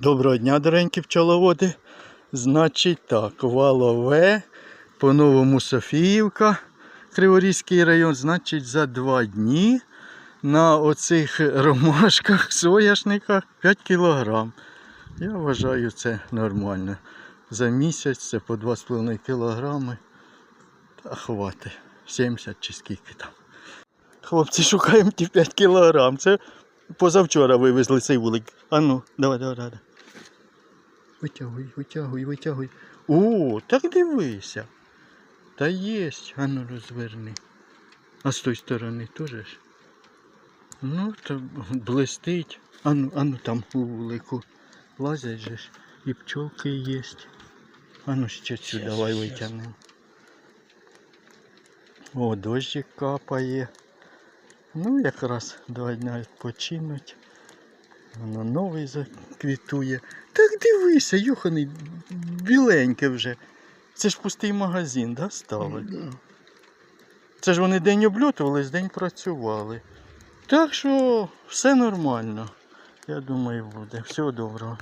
Доброго дня, доренькі пчеловоди. Значить так, валове, по-новому Софіївка, Криворізький район. Значить, за два дні на оцих ромашках, соняшниках 5 кілограм. Я вважаю це нормально. За місяць це по 2,5 кілограми. Та хватить. 70 чи скільки там. Хлопці, шукаємо ті 5 кілограм. Це позавчора вивезли цей вулик. А ну, давай, давай, давай. Витягуй, витягуй, витягуй. О, так дивися. Та єсть. А ну розверни. А з тої сторони теж ж. Ну, то блистить. А ну, а ну там у вулику. Лазять же ж. І пчолки є. А ну ще цю давай витягнемо. О, дощик капає. Ну, якраз два дня відпочинуть. Воно новий заквітує. Так дивися, юханий, біленьке вже. Це ж пустий магазин, да, стали? Да. Це ж вони день облютувались, день працювали. Так що все нормально. Я думаю, буде. Всього доброго.